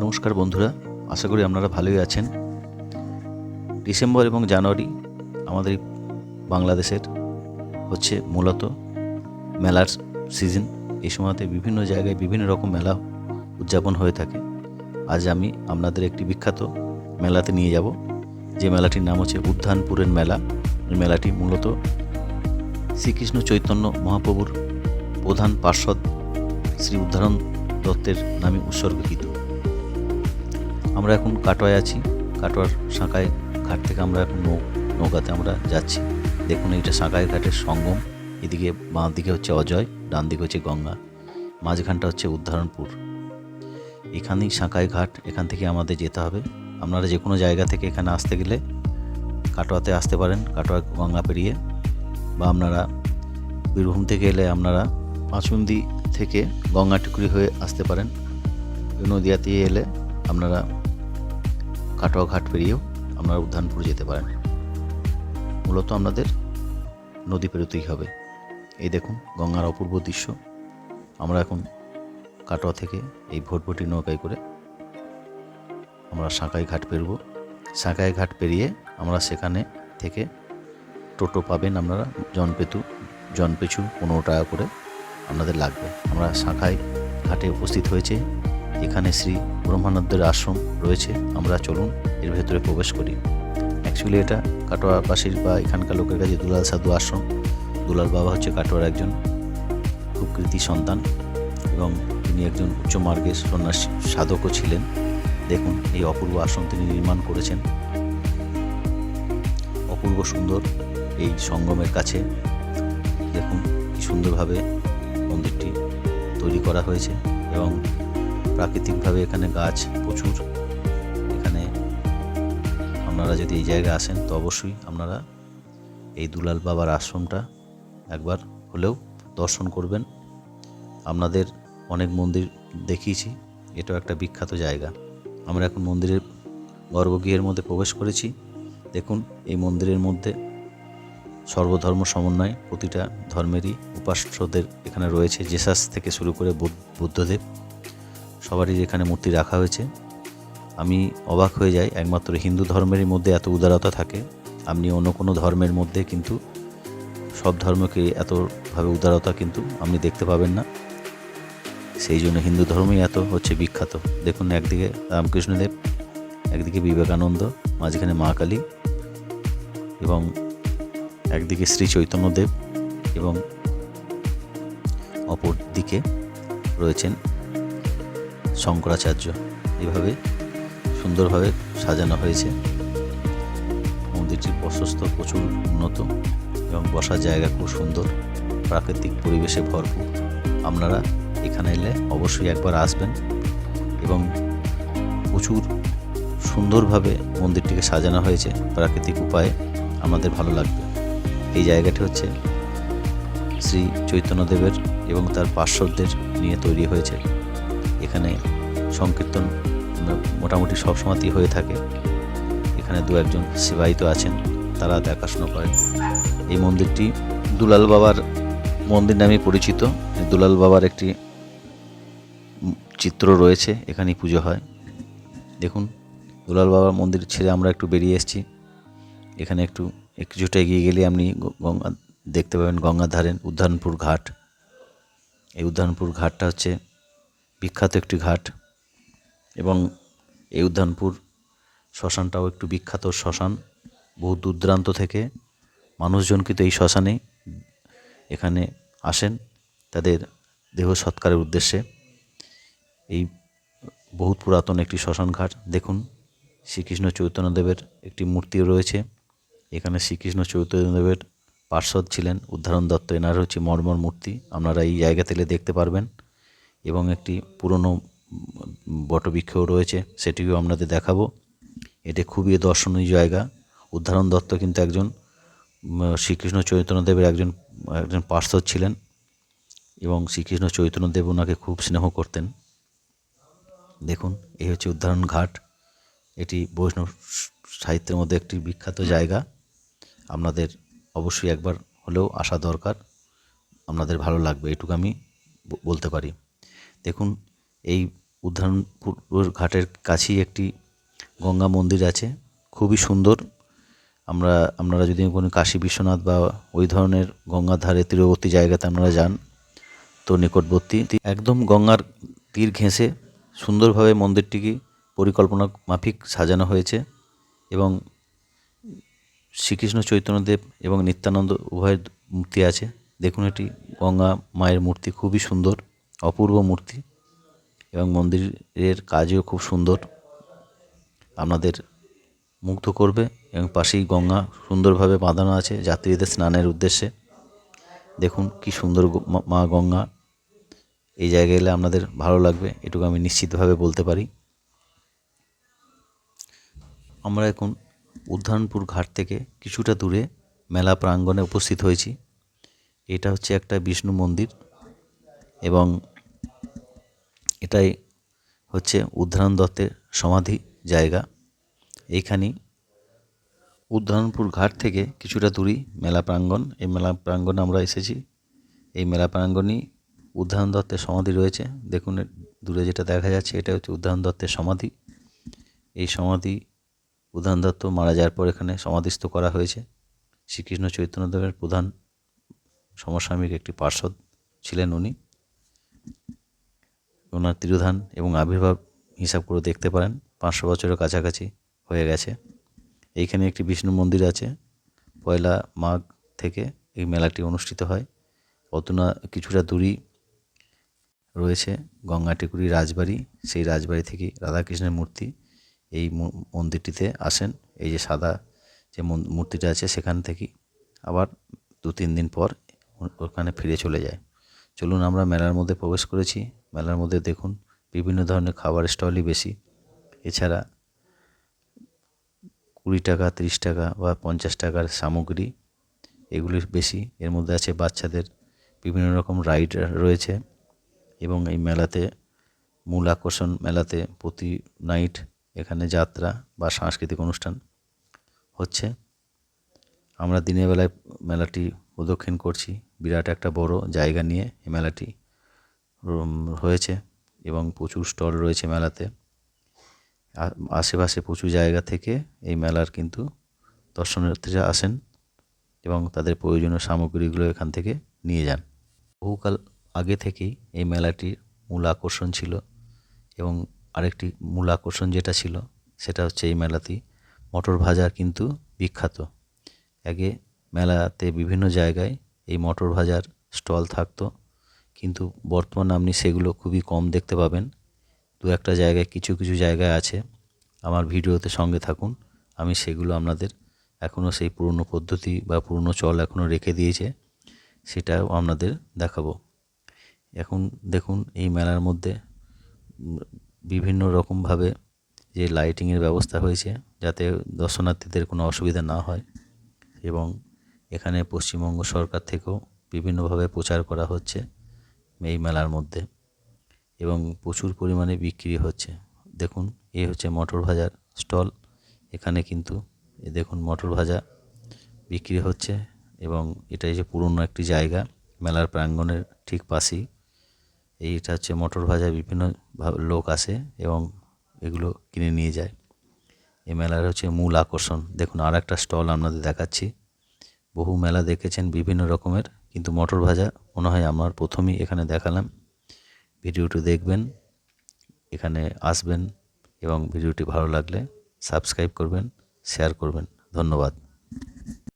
নমস্কার বন্ধুরা, আশা করি আপনারা ভালোই আছেন। ডিসেম্বর এবং জানুয়ারি আমাদের বাংলাদেশের হচ্ছে মূলত মেলার সিজন। এই সময়তে বিভিন্ন জায়গায় বিভিন্ন রকম মেলা উদযাপন হয়ে থাকে। আজ আমি আপনাদের একটি বিখ্যাত মেলাতে নিয়ে যাব। যে মেলাটির নাম হচ্ছে উদ্যানপুরের মেলা। মেলাটি মূলত শ্রীকৃষ্ণ চৈতন্য মহাপ্রভুর প্রধান পার্ষদ শ্রী উদ্ধারণ দত্তের নামে উৎসর্গকৃত। আমরা এখন কাটোয়ায় আছি। কাটোয়ার সাঁকায় ঘাট থেকে আমরা এখন নৌ নৌকাতে আমরা যাচ্ছি। দেখুন, এইটা সাঁকায় ঘাটের সঙ্গম। এদিকে বাঁ দিকে হচ্ছে অজয়, ডান দিকে হচ্ছে গঙ্গা। মাঝখানটা হচ্ছে উদ্ধারণপুর। এখানেই সাঁকায় ঘাট, এখান থেকে আমাদের যেতে হবে। আপনারা যে কোনো জায়গা থেকে এখানে আসতে গেলে কাটোয়াতে আসতে পারেন, কাটোয়া গঙ্গা পেরিয়ে। বা আপনারা বীরভূম থেকে এলে আপনারা পাঁচুন্দি থেকে গঙ্গাটুকরি হয়ে আসতে পারেন। নদিয়াতে এলে আপনারা কাটোয়া ঘাট পেরিয়েও আপনারা উদ্যানপুর যেতে পারেন। মূলত আপনাদের নদী পেরোতেই হবে। এই দেখুন, গঙ্গার অপূর্ব দৃশ্য। আমরা এখন কাটোয়া থেকে এই ভোটভটি নৌকায় করে আমরা সাঁকাই ঘাট পেরবো। সাঁকাই ঘাট পেরিয়ে আমরা সেখানে থেকে টোটো পাবেন আপনারা, জনপেতু জনপিছু পনেরো টাকা করে আপনাদের লাগবে। আমরা শাখায় ঘাটে উপস্থিত হয়েছে। এখানে শ্রী ব্রহ্মানন্দের আশ্রম রয়েছে। আমরা চলুন এর ভেতরে প্রবেশ করি। অ্যাকচুয়ালি এটা কাটোয়াবাসীর বা এখানকার লোকের কাছে দুলাল সাধু আশ্রম। দুলাল বাবা হচ্ছে কাটোয়ার একজন খুব কৃতি সন্তান এবং তিনি একজন উচ্চ মার্গের সন্ন্যাসী, সাধকও ছিলেন। দেখুন, এই অপূর্ব আশ্রম তিনি নির্মাণ করেছেন। অপূর্ব সুন্দর এই সঙ্গমের কাছে। দেখুন, কি সুন্দরভাবে মন্দিরটি তৈরি করা হয়েছে এবং প্রাকৃতিকভাবে এখানে গাছ প্রচুর। এখানে আপনারা যদি এই জায়গায় আসেন, তো অবশ্যই আপনারা এই দুলাল বাবার আশ্রমটা একবার হলেও দর্শন করবেন। আপনাদের অনেক মন্দির দেখিয়েছি, এটাও একটা বিখ্যাত জায়গা। আমরা এখন মন্দিরের গর্ভগৃহের মধ্যে প্রবেশ করেছি। দেখুন, এই মন্দিরের মধ্যে সর্বধর্ম সমন্বয় প্রতিটা ধর্মেরই উপাস্যদের এখানে রয়েছে। জেসাস থেকে শুরু করে বুদ্ধ- বুদ্ধদেব। সবারই এখানে মূর্তি রাখা হয়েছে। আমি অবাক হয়ে যাই, একমাত্র হিন্দু ধর্মেরই মধ্যে এত উদারতা থাকে। আপনি অন্য কোনো ধর্মের মধ্যে কিন্তু সব ধর্মকে এতভাবে উদারতা কিন্তু আপনি দেখতে পাবেন না। সেই জন্য হিন্দু ধর্মই এত হচ্ছে বিখ্যাত। দেখুন একদিকে রামকৃষ্ণদেব, একদিকে বিবেকানন্দ, মাঝখানে মা কালী এবং একদিকে শ্রী চৈতন্যদেব এবং অপর দিকে রয়েছেন শঙ্করাচার্য। এভাবে সুন্দরভাবে সাজানো হয়েছে। মন্দিরটির প্রশস্ত, প্রচুর উন্নত এবং বসার জায়গা খুব সুন্দর। প্রাকৃতিক পরিবেশে ভরপুর। আপনারা এখানে এলে অবশ্যই একবার আসবেন এবং প্রচুর সুন্দরভাবে মন্দিরটিকে সাজানো হয়েছে। প্রাকৃতিক উপায়ে আমাদের ভালো লাগবে। এই জায়গাটি হচ্ছে শ্রী চৈতন্যদেবের এবং তার পার্শ্বদের নিয়ে তৈরি হয়েছে। এখানে সংকীর্তন মোটামুটি সব সময়তেই হয়ে থাকে। এখানে দু একজন সেবায়িত আছেন, তারা দেখাশুনো করেন। এই মন্দিরটি দুলাল বাবার মন্দির নামে পরিচিত। দুলাল বাবার একটি চিত্র রয়েছে, এখানেই পুজো হয়। দেখুন, দুলাল বাবার মন্দির ছেড়ে আমরা একটু বেরিয়ে এসেছি। এখানে একটু কিছুটা এগিয়ে গেলে আপনি গঙ্গা, দেখতে পাবেন গঙ্গার ধারেন উদ্যানপুর ঘাট। এই উদ্যানপুর ঘাটটা হচ্ছে বিখ্যাত একটি ঘাট এবং এই উদ্যানপুর শ্মশানটাও একটু বিখ্যাত শ্মশান। বহু দূর দূরান্ত থেকে মানুষজন কিন্তু এই শ্মশানে এখানে আসেন তাদের দেহ সৎকারের উদ্দেশ্যে। এই বহুত পুরাতন একটি শ্মশান ঘাট, দেখুন, শ্রীকৃষ্ণ চৈতন্যদেবের একটি মূর্তিও রয়েছে। এখানে শ্রীকৃষ্ণ চৈতন্যদেবের পার্শ্বদ ছিলেন উদ্ধারণ দত্ত, এনার হচ্ছে মর্মর মূর্তি। আপনারা এই জায়গা থেকে দেখতে পারবেন। এবং একটি পুরনো বটবৃক্ষও রয়েছে সেটিও আপনাদের দেখাবো। এটি খুবই দর্শনীয় জায়গা। উদ্ধারণ দত্ত কিন্তু একজন শ্রীকৃষ্ণ চৈতন্যদেবের একজন একজন পার্শ্বদ ছিলেন এবং শ্রীকৃষ্ণ চৈতন্যদেব ওনাকে খুব স্নেহ করতেন। দেখুন, এই হচ্ছে উদ্ধারণ ঘাট। এটি বৈষ্ণব সাহিত্যের মধ্যে একটি বিখ্যাত জায়গা। আপনাদের অবশ্যই একবার হলেও আসা দরকার। আপনাদের ভালো লাগবে, এটুকু আমি বলতে পারি। দেখুন, এই উদ্ধারপুর ঘাটের কাছেই একটি গঙ্গা মন্দির আছে, খুবই সুন্দর। আমরা, আপনারা যদি কোনো কাশী বিশ্বনাথ বা ওই ধরনের গঙ্গার ধারে তীরবর্তী জায়গাতে আপনারা যান, তো নিকটবর্তী, একদম গঙ্গার তীর ঘেঁষে সুন্দরভাবে মন্দিরটিকে পরিকল্পনা মাফিক সাজানো হয়েছে এবং শ্রীকৃষ্ণ চৈতন্যদেব এবং নিত্যানন্দ উভয়ের মূর্তি আছে। দেখুন, এটি গঙ্গা মায়ের মূর্তি, খুবই সুন্দর। অপূর্ব মূর্তি এবং মন্দিরের কাজও খুব সুন্দর। আপনাদের মুগ্ধ করবে এবং পাশেই গঙ্গা সুন্দরভাবে বাঁধানো আছে যাত্রীদের স্নানের উদ্দেশ্যে। দেখুন কি সুন্দর মা- গঙ্গা। এই জায়গায় এলে আপনাদের ভালো লাগবে, এটুকু আমি নিশ্চিতভাবে বলতে পারি। আমরা এখন উদ্ধানপুর ঘাট থেকে কিছুটা দূরে মেলা প্রাঙ্গণে উপস্থিত হয়েছি। এটা হচ্ছে একটা বিষ্ণু মন্দির এবং এটাই হচ্ছে উদ্ধারণ দত্তের সমাধি জায়গা। এইখানেই উদ্ধারণপুর ঘাট থেকে কিছুটা দূরই মেলা প্রাঙ্গণ। এই মেলা প্রাঙ্গণে আমরা এসেছি। এই মেলা প্রাঙ্গণেই উদ্ধারণ দত্তের সমাধি রয়েছে। দেখুন দূরে যেটা দেখা যাচ্ছে, এটা হচ্ছে উদ্ধারণ দত্তের সমাধি। এই সমাধি উদ্ধারণ দত্ত মারা যাওয়ার পর এখানে সমাধিস্থ করা হয়েছে। শ্রীকৃষ্ণ চৈতন্যদেবের প্রধান সমসাময়িক একটি পার্ষদ ছিলেন উনি। ওনার তিরোধান এবং আবির্ভাব হিসাব করে দেখতে পারেন। পাঁচশো বছরের কাছাকাছি হয়ে গেছে। এইখানে একটি বিষ্ণু মন্দির আছে। পয়লা মাঘ থেকে এই মেলাটি অনুষ্ঠিত হয়। অতনা কিছুটা দূরই রয়েছে গঙ্গাটিকুড়ি রাজবাড়ি। সেই রাজবাড়ি থেকে রাধাকৃষ্ণের মূর্তি এই মন্দিরটিতে আসেন। এই যে সাদা যে মূর্তিটা আছে সেখান থেকেই আবার দু তিন দিন পর ওখানে ফিরে চলে যায়। চলুন আমরা মেলার মধ্যে প্রবেশ করেছি। মেলার মধ্যে দেখুন বিভিন্ন ধরনের খাবার স্টলই বেশি। এছাড়া কুড়ি টাকা, তিরিশ টাকা বা পঞ্চাশ টাকার সামগ্রী এগুলি বেশি। এর মধ্যে আছে বাচ্চাদের বিভিন্ন রকম রাইড রয়েছে এবং এই মেলাতে মূল আকর্ষণ মেলাতে প্রতি নাইট এখানে যাত্রা বা সাংস্কৃতিক অনুষ্ঠান হচ্ছে। আমরা দিনের বেলায় মেলাটি প্রদক্ষিণ করছি। বিরাট একটা বড় জায়গা নিয়ে এই মেলাটি হয়েছে এবং প্রচুর স্টল রয়েছে মেলাতে। আশেপাশে প্রচুর জায়গা থেকে এই মেলার কিন্তু দর্শনার্থীরা আসেন এবং তাদের প্রয়োজনীয় সামগ্রীগুলো এখান থেকে নিয়ে যান। বহুকাল আগে থেকেই এই মেলাটির মূল আকর্ষণ ছিল এবং আরেকটি মূল আকর্ষণ যেটা ছিল সেটা হচ্ছে এই মেলাতেই মটর ভাজা কিন্তু বিখ্যাত। আগে মেলাতে বিভিন্ন জায়গায় এই মটর ভাজার স্টল থাকতো। কিন্তু বর্তমানে আপনি সেগুলো খুবই কম দেখতে পাবেন। দু একটা জায়গায় কিছু কিছু জায়গায় আছে। আমার ভিডিওতে সঙ্গে থাকুন। আমি সেগুলো আপনাদের এখনও সেই পুরনো পদ্ধতি বা পুরনো চল এখনও রেখে দিয়েছে। সেটাও আপনাদের দেখাবো। এখন দেখুন, এই মেলার মধ্যে বিভিন্ন রকমভাবে যে লাইটিংয়ের ব্যবস্থা হয়েছে, যাতে দর্শনার্থীদের কোনো অসুবিধা না হয় এবং এখানে পশ্চিমবঙ্গ সরকার থেকেও বিভিন্নভাবে প্রচার করা হচ্ছে। এই মেলার মধ্যে এবং প্রচুর পরিমাণে বিক্রি হচ্ছে। দেখুন এই হচ্ছে মটর ভাজার স্টল। এখানে কিন্তু এই দেখুন মটর ভাজা বিক্রি হচ্ছে এবং এটাই যে পুরনো একটি জায়গা, মেলার প্রাঙ্গণের ঠিক পাশেই। এইটা হচ্ছে মটর ভাজা, বিভিন্ন লোক আসে এবং এগুলো কিনে নিয়ে যায়। এই মেলার হচ্ছে মূল আকর্ষণ। দেখুন আর একটা স্টল আপনাদের দেখাচ্ছি। বহু মেলা দেখেছেন বিভিন্ন রকমের। কিন্তু মটর ভাজা মনে হয় আমার প্রথমেই এখানে দেখালাম। ভিডিওটি দেখবেন, এখানে আসবেন এবং ভিডিওটি ভালো লাগলে সাবস্ক্রাইব করবেন শেয়ার করবেন। ধন্যবাদ।